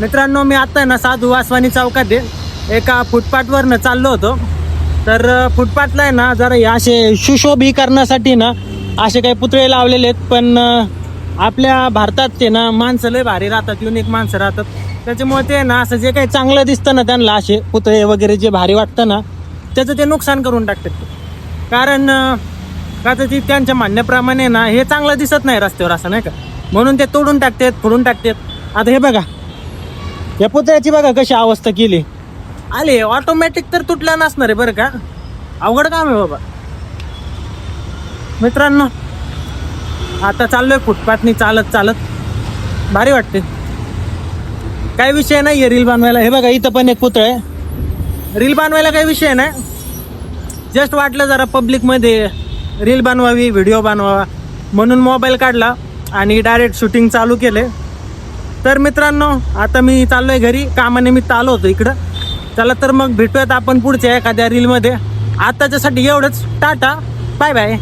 मित्रांनो मी आता आहे ना साधू वासवानी चौकात आहे. एका फुटपाथवरनं चाललो होतो. तर फुटपाथला आहे ना जरा हे असे सुशोभीकरणासाठी ना असे काही पुतळे लावलेले आहेत. पण आपल्या भारतात ते ना माणसं लय भारी राहतात युनिक माणसं राहतात. त्याच्यामुळे ते ना असं जे काही चांगलं दिसतं ना त्यांना असे पुतळे वगैरे जे भारी वाटतं ना त्याचं ते नुकसान करून टाकतात कारण का तर ती त्यांच्या म्हणण्याप्रमाणे ना हे चांगलं दिसत नाही रस्त्यावर असं नाही का? म्हणून ते तोडून टाकतात फोडून टाकतात. आता हे बघा या पुतळ्याची बघा कशी अवस्था केली. आले ऑटोमॅटिक तर तुटला नसणार आहे बरं का? अवघड काम आहे बाबा. मित्रांनो आता चाललोय फुटपाथनी चालत चालत. भारी वाटते. काही विषय नाही आहे रील बांधवायला हे बघा इथं पण एक पुतळ. आहे रील बांधवायला काही विषय नाही. जस्ट वाटलं जरा पब्लिकमध्ये रील बनवावी व्हिडिओ बनवावा. म्हणून मोबाईल काढला आणि डायरेक्ट शूटिंग चालू केले. तर मित्रांनो आता मी चाललोय घरी. कामानिमित्त आलो होतो इकडं. चला तर मग भेटूयात आपण पुढच्या एखाद्या रीलमध्ये आताच्यासाठी एवढंच. टाटा. Bye bye.